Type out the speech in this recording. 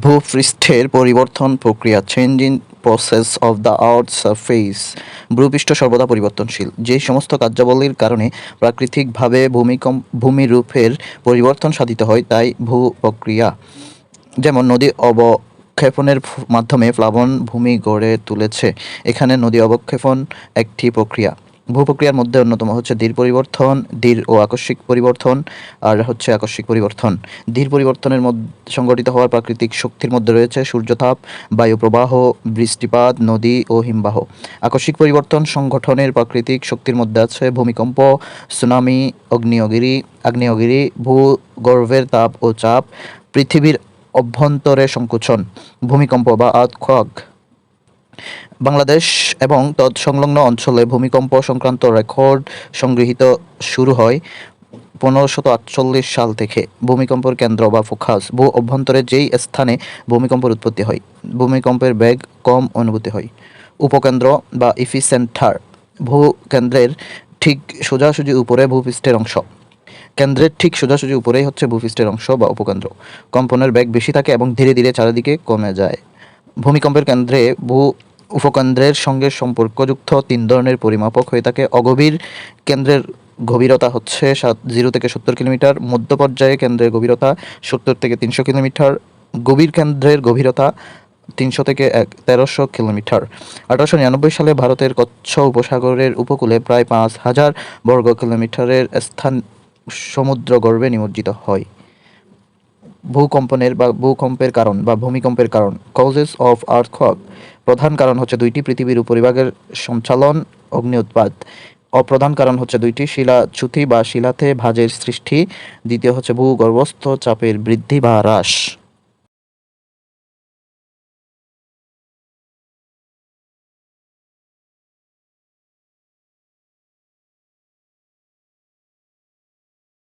ভূপৃষ্ঠের পরিবর্তন প্রক্রিয়া changing process of the earth surface ভূপৃষ্ঠ সর্বদা পরিবর্তনশীল। যে সমস্ত কার্যাবলীর কারণে প্রাকৃতিকভাবে ভূমিকম ভূমিরূপের পরিবর্তন সাধিত হয়, তাই ভূ প্রক্রিয়া যেমন নদী অবক্ষেপণের ফ- মাধ্যমে প্লাবন ভূমি গড়ে তুলেছে, এখানে নদী অবক্ষেপণ একটি প্রক্রিয়া। ভূপ্রক্রিয়ার মধ্যে অন্যতম হচ্ছে ধীর পরিবর্তন ধীর ও আকস্মিক পরিবর্তন, আর হচ্ছে আকস্মিক পরিবর্তন। ধীর পরিবর্তনের মধ্যে, সংগঠিত হওয়ার প্রাকৃতিক শক্তির মধ্যে রয়েছে সূর্যতাপ, বায়ুপ্রবাহ, বৃষ্টিপাত, নদী ও হিমবাহ। আকস্মিক পরিবর্তন সংগঠনের প্রাকৃতিক শক্তির মধ্যে আছে ভূমিকম্প, সুনামি, অগ্নিয়গিরি, আগ্নেয়গিরি, ভূগর্ভের তাপ ও চাপ, পৃথিবীর অভ্যন্তরে সংকোচন, ভূমিকম্প বা আর্থকোয়াক বাংলাদেশ এবং তৎসংলগ্ন অঞ্চলে ভূমিকম্প সংক্রান্ত রেকর্ড সংগৃহীত শুরু হয় পনেরোশত আটচল্লিশ সাল থেকে। ভূমিকম্পের কেন্দ্র বা ফোকাস, ভূ অভ্যন্তরে যেই স্থানে ভূমিকম্পের উৎপত্তি হয়, ভূমিকম্পের বেগ কম অনুভূতি হয়। উপকেন্দ্র বা ইফিসেন্টার ভূকেন্দ্রের ঠিক সোজাসুজি উপরে ভূপৃষ্ঠের অংশ। কেন্দ্রের ঠিক সোজাসুজি উপরেই হচ্ছে ভূপৃষ্ঠের অংশ বা উপকেন্দ্র। কম্পনের বেগ বেশি থাকে এবং ধীরে ধীরে চারিদিকে কমে যায়। ভূমিকম্পের কেন্দ্রে ভূ উপকেন্দ্রের সঙ্গে সম্পর্কযুক্ত তিন ধরনের পরিমাপক হয়ে থাকে। অগভীর কেন্দ্রের গভীরতা হচ্ছে সাত, জিরো থেকে সত্তর কিলোমিটার, মধ্য পর্যায়ে কেন্দ্রের গভীরতা সত্তর থেকে তিনশো কিলোমিটার, গভীর কেন্দ্রের গভীরতা তিনশো থেকে এক, তেরোশো কিলোমিটার। আঠারোশো নিরানব্বই সালে ভারতের কচ্ছ উপসাগরের উপকূলে প্রায় পাঁচ হাজার বর্গ কিলোমিটারের স্থান সমুদ্র গর্ভে নিমজ্জিত হয়। ভূকম্পনের বা ভূকম্পের কারণ বা ভূমিকম্পের কারণ কজেস অফ আর্থক প্রধান কারণ হচ্ছে দুইটি পৃথিবীর উপরিভাগের সঞ্চালন, অগ্নি উৎপাদ অপ্রধান কারণ হচ্ছে দুইটি শিলা শিলাচ্যুতি বা শিলাতে ভাজের সৃষ্টি। দ্বিতীয় হচ্ছে ভূগর্ভস্থ চাপের বৃদ্ধি বা হ্রাস।